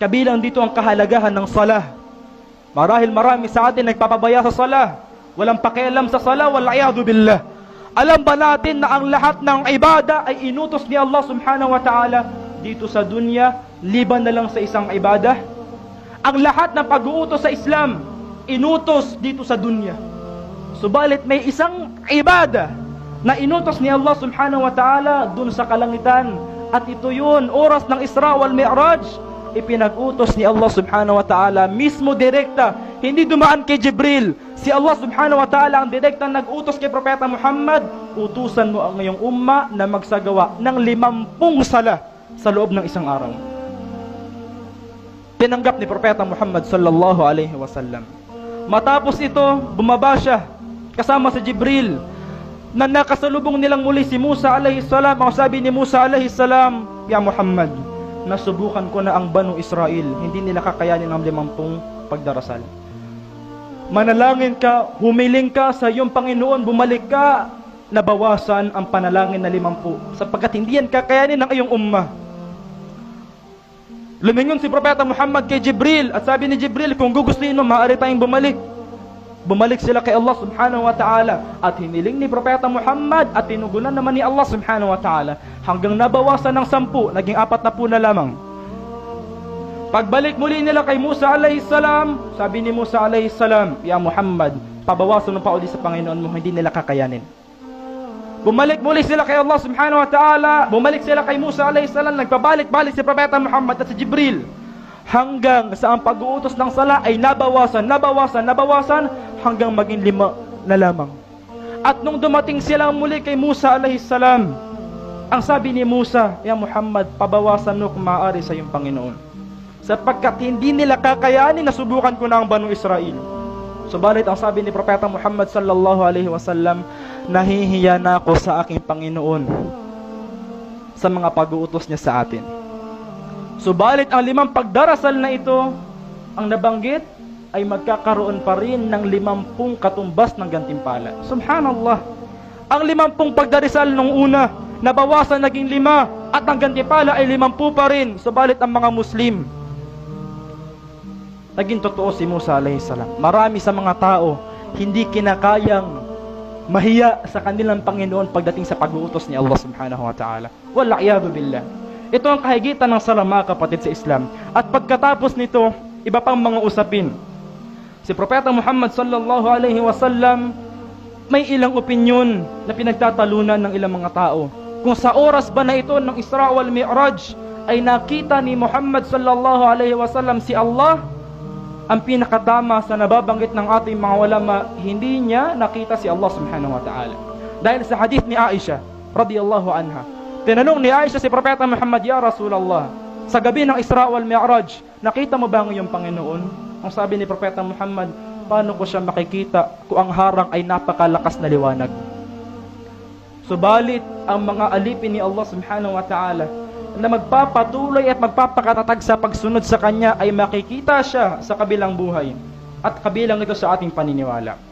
Kabilang dito ang kahalagahan ng salah. Marahil marami sa atin nagpapabaya sa salah. Walang pakialam sa salah, wal'iyadu billah. Alam ba natin na ang lahat ng ibada ay inutos ni Allah subhanahu wa ta'ala dito sa dunya, liban na lang sa isang ibadah? Ang lahat ng pag-uutos sa Islam, inutos dito sa dunya. Subalit may isang ibada na inutos ni Allah subhanahu wa ta'ala dun sa kalangitan. At ito yun, oras ng Isra wal Mi'raj, ipinag-utos ni Allah subhanahu wa ta'ala mismo direkta, hindi dumaan kay Jibril. Si Allah subhanahu wa ta'ala ang direkta nag-utos kay Propeta Muhammad, utusan mo ang iyong umma na magsagawa ng limampung sala sa loob ng isang araw. Tinanggap ni Propeta Muhammad sallallahu alaihi wasallam. Matapos ito, bumaba siya kasama si Jibril na nakasalubong nilang muli si Musa alaihi salam. Ang sabi ni Musa alaihi salam, Ya Muhammad, nasubukan ko na ang Banu Israel. Hindi nila kakayanin ang limampung pagdarasal. Manalangin ka, humiling ka sa iyong Panginoon, bumalik ka, nabawasan ang panalangin na limampu. Sapagkat hindi yan kakayanin ng iyong umma. Lumingon si Propeta Muhammad kay Jibril at sabi ni Jibril, kung gugustuhin mo, maaari tayong bumalik. Bumalik sila kay Allah subhanahu wa ta'ala at hiniling ni Propeta Muhammad at tinugunan naman ni Allah subhanahu wa ta'ala hanggang nabawasan ng sampu, naging apat na po na lamang. Pagbalik muli nila kay Musa alayhi salam, sabi ni Musa alayhi salam, Ya Muhammad, pabawasan mo pa uli sa Panginoon mo, hindi nila kakayanin. Bumalik muli sila kay Allah subhanahu wa ta'ala, bumalik sila kay Musa alayhi salam, nagpabalik-balik si Propeta Muhammad at si Jibril. Hanggang sa ang pag-uutos ng sala ay nabawasan, nabawasan, nabawasan, hanggang maging lima na lamang. At nung dumating sila muli kay Musa alayhi salam, ang sabi ni Musa, Ya Muhammad, pabawasan mo kung maaari sa iyong Panginoon. Sapagkat hindi nila kakayanin na subukan ko na ang Banu Israel. Subalit ang sabi ni Propeta Muhammad sallallahu alaihi wasallam, nahihiya na ako sa aking Panginoon sa mga pag-uutos niya sa atin. Subalit ang limang pagdarasal na ito, ang nabanggit ay magkakaroon pa rin ng limampung katumbas ng gantimpala. Subhanallah. Ang limampung pagdarasal nung una, nabawasan naging lima, at ang gantimpala ay limampu pa rin. Subalit ang mga Muslim, naging totoo si Musa alayhi. Marami sa mga tao, hindi kinakayang mahiya sa kanilang Panginoon pagdating sa pag-uutos ni Allah subhanahu wa ta'ala. Wala billah. Ito ang kahigitan ng salam mga kapatid sa Islam. At pagkatapos nito, iba pang mga usapin. Si Propeta Muhammad sallallahu alaihi wasallam may ilang opinyon na pinagtatalunan ng ilang mga tao. Kung sa oras ba na ito ng Isra wal Mi'raj ay nakita ni Muhammad sallallahu alaihi wasallam si Allah, ang pinakatama sa nababanggit ng ating mga ulama, hindi niya nakita si Allah subhanahu wa ta'ala. Dahil sa hadith ni Aisha radiyallahu anha, Tinanong ni Aisha si Propeta Muhammad, Ya Rasulallah, sa gabi ng Isra wal Mi'raj, nakita mo ba ang iyong Panginoon? Ang sabi ni Propeta Muhammad, paano ko siya makikita kung ang harang ay napakalakas na liwanag? Subalit, ang mga alipin ni Allah subhanahu wa ta'ala na magpapatuloy at magpapakatatag sa pagsunod sa Kanya ay makikita siya sa kabilang buhay at kabilang ito sa ating paniniwala.